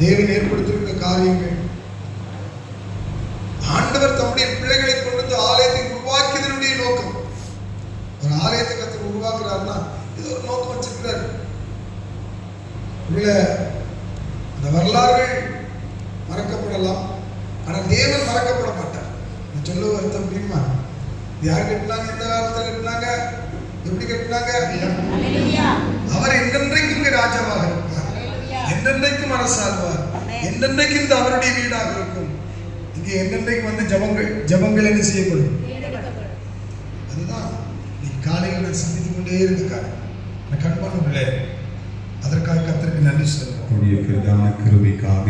தேவன் ஏற்படுத்தியிருக்கிற காரியங்கள். ஆண்டவர் தம்முடைய பிள்ளைகளை கொண்டு வந்து ஆலயத்தை உருவாக்கியதனுடைய நோக்கம். ஒரு ஆலயத்தை கத்தர் உருவாக்குறாருன்னா இது ஒரு நோக்கம் வச்சிருக்கிறாரு. உள்ள அந்த வரலாறுகள் மறக்கப்படலாம். ஆனால் தேவன் மறக்கப்பட மாட்டார். நான் சொல்ல வருத்தம் இது யார் கட்டினாங்க? எந்த காலத்தில் கட்டினாங்க? எப்படி கட்டினாங்க? அவர் என்றென்றைக்கும் ராஜாவாக இருப்பார் என்றென்றைக்கும் அரசாழ்வார் என்றென்றைக்கும் இந்த அவருடைய வீடாக இருக்கும்? இங்கே என்றென்றைக்கும் வந்து ஜபங்கள் ஜபங்கள் என்ன செய்யப்படும்? அதுதான். நீ காலையில் நான் சந்தித்துக் கொண்டே இருந்த காரியம் நான் கண்பான அதற்காக கத்திற்கு நன்றி சொல்லுவோம். உடைய பிரதான கிருபிக்காக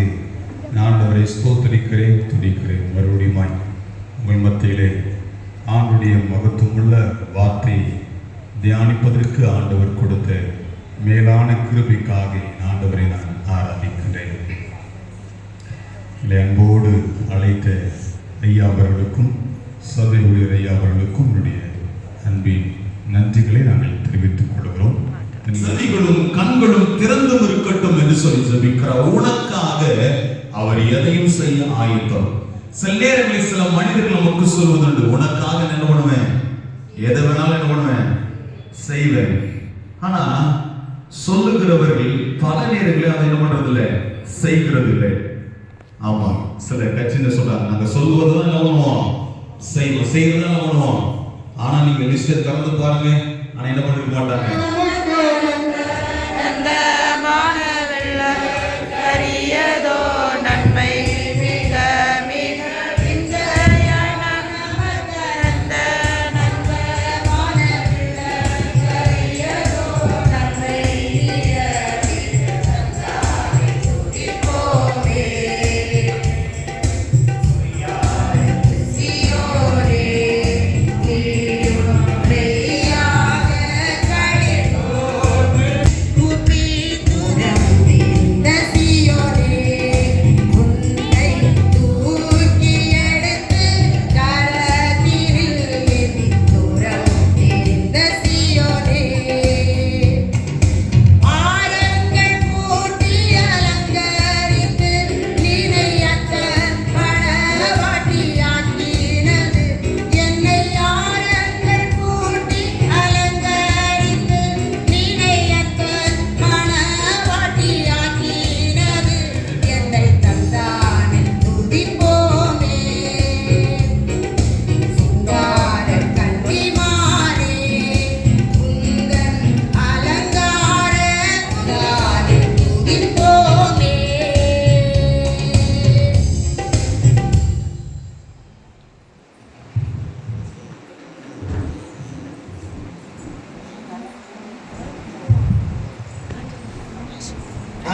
நான் ஆண்டவரை ஸ்தோத்தரிக்கிறேன் துதிக்கிறேன் மறுபடியுமாய் உங்கள் மத்தியிலே ஆண்டுடைய மகத்துவமுள்ள வார்த்தையை தியானிப்பதற்கு ஆண்டவர் கொடுத்த மேலான கிருபிக்காக ஆண்டவரை நான் ஆராதிக்கின்றேன் இல்லை அன்போடு அழைத்த ஐயா அவர்களுக்கும் சபை ஊழியர் ஐயா அவர்களுக்கும் என்னுடைய அன்பின் நன்றிகளை நாங்கள் தெரிவித்துக் கொள்கிறோம். செவிகளும் கண்களும் திறந்தும் இருக்கட்டும் என்று சொல்லி ஜபிக்கிறார் உனக்காக அவர் எதையும் செய்ய ஆயத்தம். சில நேரங்களில் சில மனிதர்கள் நமக்கு சொல்வதுண்டு உனக்காக என்ன பண்ணுவேன் எதை வேணாலும் என்ன பண்ணுவேன் செய்வேன். ஆனா சொல்லுகிறவர்கள் பல நேரங்களில் அதை என்ன பண்றது இல்லை செய்கிறது இல்லை ஆமா சில கட்சின்னு சொல்றாங்க நாங்க சொல்லுவதுதான் என்ன பண்ணுவோம்? செய்வோம் செய்வதுதான் என்ன பண்ணுவோம்? ஆனா நீங்க லிஸ்ட்டை திறந்து பாருங்க. ஆனா என்ன பண்ணிருக்க மாட்டாங்க?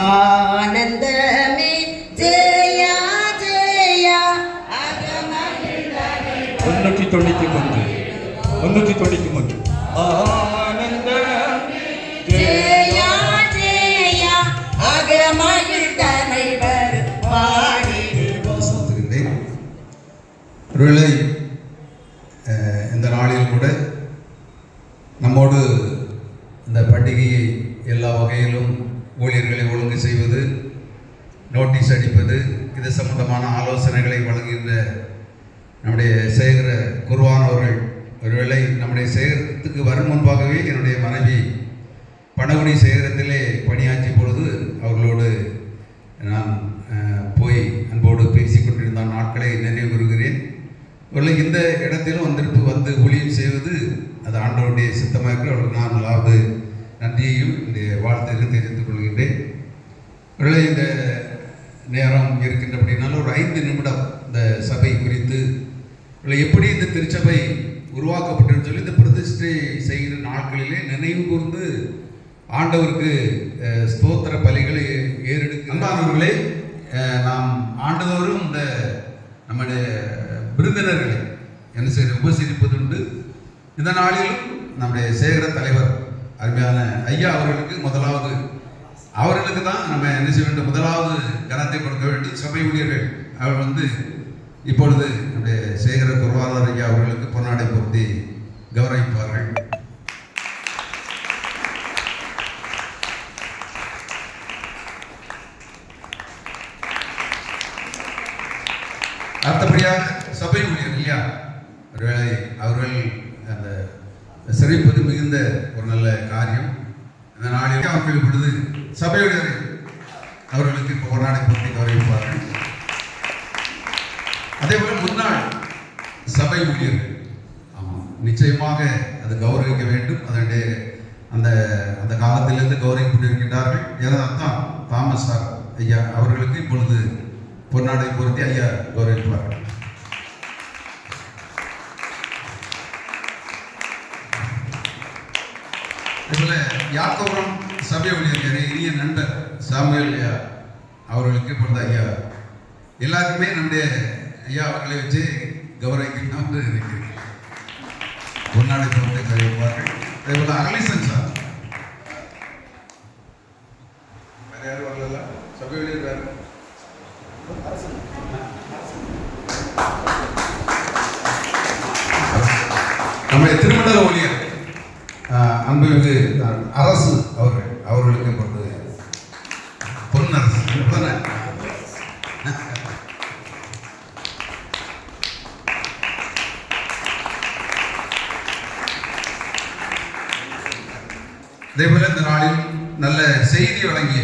ஆனந்தமே. ஜெயா ஜெயா. முன்னூற்றி தொண்ணூற்றி மூன்று முன்னூற்றி தொண்ணூற்றி மூன்று ஜெயா ஜெயா. அகமகிழ்ந்தனை வரும் பாடிடுவோம் அஹ், இந்த நாளில் கூட நம்மோடு இந்த பண்டிகையை எல்லா வகையிலும் ஊழியர்களை ஒழுங்கு செய்வது நோட்டீஸ் அடிப்பது இது சம்பந்தமான ஆலோசனைகளை வழங்குகின்ற நம்முடைய சேகர குருவான் அவர்கள். ஒருவேளை நம்முடைய சேகரத்துக்கு வரும் முன்பாகவே என்னுடைய மனைவி பணகுடி சேகரத்திலே பணியாற்றிய பொழுது அவர்களோடு நான் போய் அன்போடு பேசி கொண்டிருந்த நாட்களை நினைவு கூறுகிறேன். ஒருவேளை இந்த இடத்திலும் வந்திருப்பு வந்து ஊழியம் செய்வது அது ஆண்டவருடைய சித்தமாக அவர்கள் அவர்களுக்கு நான் நன்றியையும் இந்த வாழ்த்தையும் தெரிவித்துக் கொள்கின்றேன். ஒருவேளை இந்த நேரம் இருக்கின்றபடினால ஒரு ஐந்து நிமிடம் இந்த சபை குறித்து இல்லை எப்படி இந்த திருச்சபை உருவாக்கப்பட்டுன்னு சொல்லி இந்த பிரதிஷ்டை செய்கிற நாட்களிலே நினைவு கூர்ந்து ஆண்டவருக்கு ஸ்தோத்திர பலிகளை ஏறெடுக்க அன்பானவர்களே நாம் ஆண்டுதோறும் இந்த நம்முடைய விருந்தினர்களை என்ன செய்ய உபசரிப்பதுண்டு. இந்த நாளிலும் நம்முடைய சேகர தலைவர் அருமையான ஐயா அவர்களுக்கு முதலாவது. அவர்களுக்கு தான் நம்ம என்ன செய்ய வேண்டும்? முதலாவது கனத்தை கொடுக்க வேண்டி சபை ஊழியர்கள் அவர் வந்து இப்பொழுது நம்முடைய சேகர பொருளாதார ஐயா அவர்களுக்கு பொன்னாடை பொருத்தி கௌரவிப்பார்கள். அடுத்தபடியாக சபை ஊழியர் இல்லையா? ஒருவேளை அவர்கள் அந்த சிறைப்பது மிகுந்த ஒரு நல்ல காரியம். இந்த நாளில் அவர்கள் இப்பொழுது சபையுடைய அவர்களுக்கு இப்போ கொண்டாடி போட்டி கௌரவிப்பார்கள். அதே போல முன்னாள் சபை ஊழியர்கள். ஆமாம் நிச்சயமாக அது கௌரவிக்க வேண்டும். அதனுடைய அந்த அந்த காலத்திலிருந்து கௌரவிக்கப்பட்டிருக்கின்றார்கள் ஏன்னா தான் தாமஸ் சார் ஐயா அவர்களுக்கு இப்பொழுது பொன்னாடை பொருத்தி ஐயா கௌரவிப்பார்கள். இதுல யாக்கோபுரம் சபை ஊழியர் இனிய நண்பர் சாமுவேல் ஐயா அவர்களுக்கு பிறந்த ஐயா. எல்லாருக்குமே நம்முடைய ஐயா அவர்களை வச்சு கௌரவிக்கணும் என்று இருக்கிறேன். நாளை பொருத்தை கழிப்பார்கள். அதே போல அகலிசன் சார். வேற யாரும் வரல சபை ஊழியர் வேற. நம்முடைய திருமண ஊழியர் அன்புமிகு அரசு அவர்கள் அவர்களுக்கு பொறுத்தது பொன்னரசு இதேபோல இந்த நாளில் நல்ல செய்தி வழங்கிய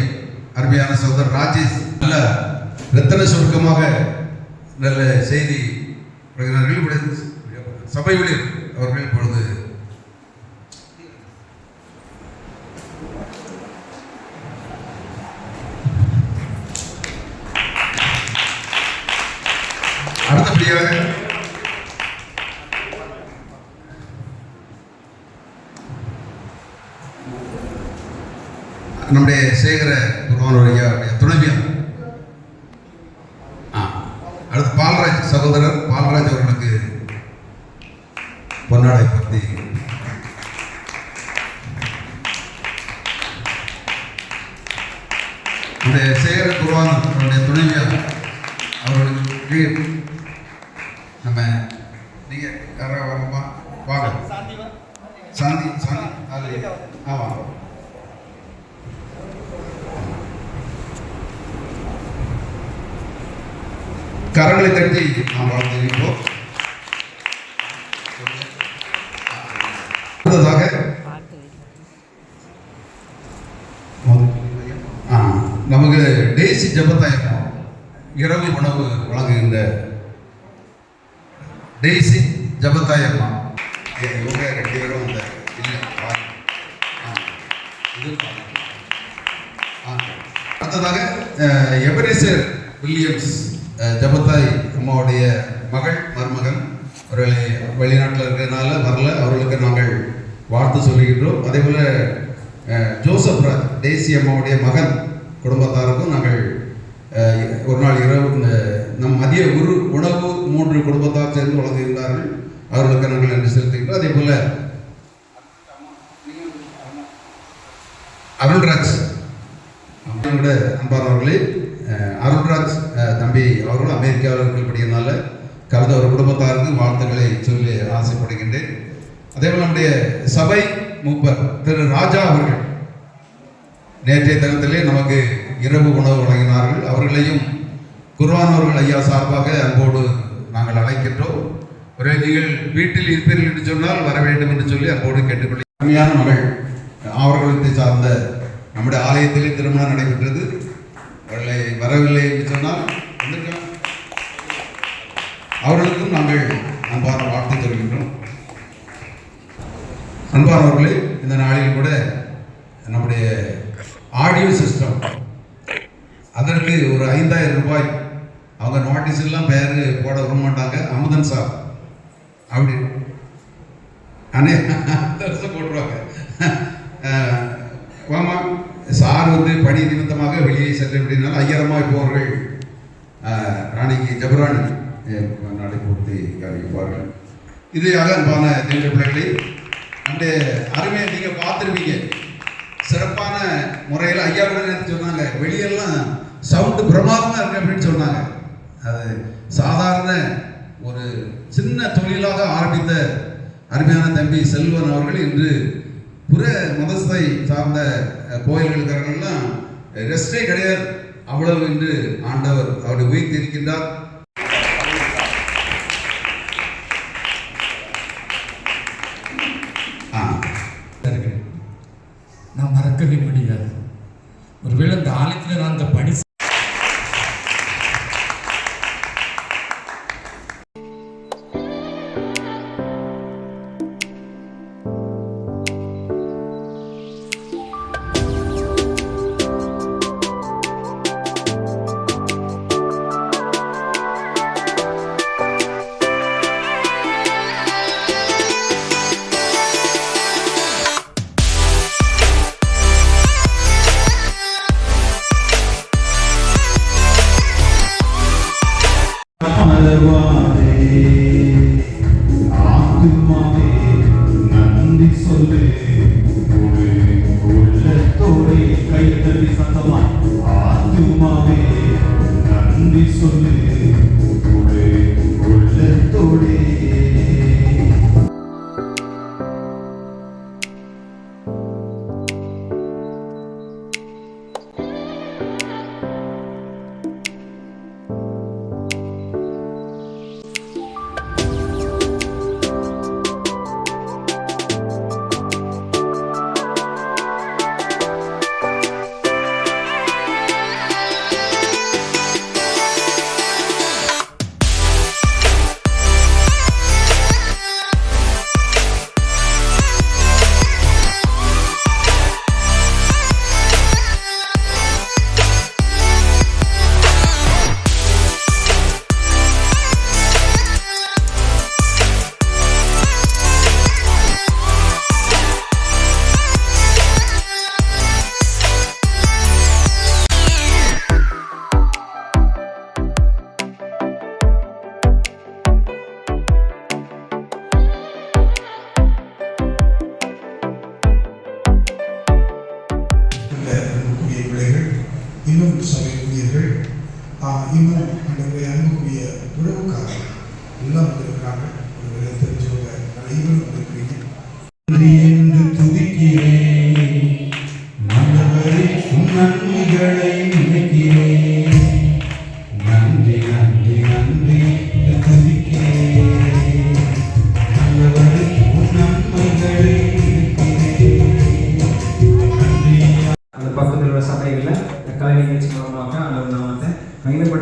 அருமையான சகோதரர் ராஜேஷ். நல்ல ரத்தன சுருக்கமாக நல்ல செய்தி வழங்கினார்கள் இப்பொழுது சபை ஊழியர் அவர்கள் இப்பொழுது அடுத்தபடியாக நம்முடைய சேகர குருவானுடைய துணைவியார். ஆ, அடுத்து பால்ராஜ் சகோதரர் பால்ராஜ் அவர்களுக்கு பொன்னாடை பற்றி நம்முடைய சேகர குருவான் அவருடைய துணைவியார் அவர்களுக்கு நம்ம நீங்க யாராவது வரமா வாங்க. சாந்தி சாந்தி அது கரங்களை தட்டி நாம் வாழ்ந்திருப்போம் அடுத்ததாக நமக்கு டேசி ஜபத்தாயம் இரவு உணவு வழங்குகின்ற டெய்ஸி ஜபத்தாயம்மா இவங்க ரெண்டு பேரும் இந்த இல்லை ஆ, இது ஆ. அடுத்ததாக எபரேசர் வில்லியம்ஸ் ஜபத்தாய் அம்மாவுடைய மகள் மருமகன் அவர்களை வெளிநாட்டில் இருக்கிறதுனால வரல. அவர்களுக்கு நாங்கள் வாழ்த்து சொல்லுகின்றோம் அதே போல் ஜோசப் ராஜ் டேசி அம்மாவுடைய மகன் குடும்பத்தாருக்கும் நாங்கள் ஒரு நாள் இரவு இந்த நம் மதிய உரு உணவு மூன்று குடும்பத்தார் சேர்ந்து வளர்ந்திருந்தார்கள் அவர்களுக்கு நாங்கள் நன்றி செலுத்துகின்றோம். அதே போல் அருள்ராஜ் நம்மளோட அன்பானவர்களே அஹ், அருள்ராஜ் அஹ், தம்பி அவர்களும் அமெரிக்காவில் இருக்கிறபடியினால கலந்த ஒரு குடும்பத்தாருக்கு வாழ்த்துக்களை சொல்லி ஆசைப்படுகின்றேன். அதே போல் நம்முடைய சபை மூப்பர் திரு ராஜா அவர்கள் நேற்றைய தினத்திலே நமக்கு இரவு உணவு வழங்கினார்கள். அவர்களையும் குர்வானவர்கள் ஐயா சார்பாக அன்போடு நாங்கள் அழைக்கின்றோம். ஒரே நீங்கள் வீட்டில் இருப்பீர்கள் என்று சொன்னால் வர வேண்டும் என்று சொல்லி அன்போடு கேட்டுக்கொள்ள அருமையான மகள் ஆவரகுலத்தை சார்ந்த நம்முடைய ஆலயத்திலே திருமணம் நடைபெற்றது. அவர்களை வரவில்லை என்று சொன்னால் வந்திருக்காங்க அவர்களுக்கும் நாங்கள் அன்பான வாழ்த்து தருகின்றோம் அன்பானவர்களே இந்த நாளில் கூட நம்முடைய ஆடியோ சிஸ்டம் அதற்கு ஒரு ஐந்தாயிரம் ரூபாய் அவங்க நோட்டீஸ் எல்லாம் பேர் போட விட மாட்டாங்க அமுதன் சார் அப்படி. அண்ணே போட்டுருவாங்க. அஹ், வாமா சார் வந்து பணி நிமித்தமாக வெளியே செல்ல அப்படின்னாலும் ஐயாயிரமா இப்போ ராணிக்கு ஜபராணி. என் நாளை பூர்த்தி அறிவிப்பார்கள் இது அன்பான தேர்ந்த பிள்ளைகளை அண்டு அருமையை நீங்கள் பார்த்துருவீங்க சிறப்பான முறையில் ஐயா கூட சொன்னாங்க வெளியெல்லாம் சவுண்டு பிரமாதமாக இருக்கு அப்படின்னு சொன்னாங்க. அது சாதாரண ஒரு சின்ன தொழிலாக ஆரம்பித்த அருமையான தம்பி செல்வன் அவர்கள் இன்று புற மதத்தை சார்ந்த அஹ், கோயில்களுக்காரங்கள்லாம் ரெஸ்டே கிடையாது. அவ்வளவு என்று ஆண்டவர் அவரை உயிர் தெரிக்கின்றார் ஒருவேளை இந்த ஆலயத்தில் நான் அந்த ஆத்துமாவே, நன்றி சொல்லு. முழு கைத்தறி சத்தமாய் ஆத்துமாவே நன்றி சொல்லு.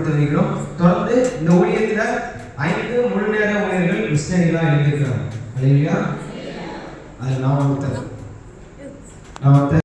மகிமைப்படுத்த வைக்கிறோம் தொடர்ந்து இந்த ஊழியத்தில் ஐந்து முழு நேர ஊழியர்கள் மிஷினரிகளாக எழுதியிருக்கிறாங்க இல்லைங்களா அது நான் ஒருத்தர். நான் ஒருத்தர்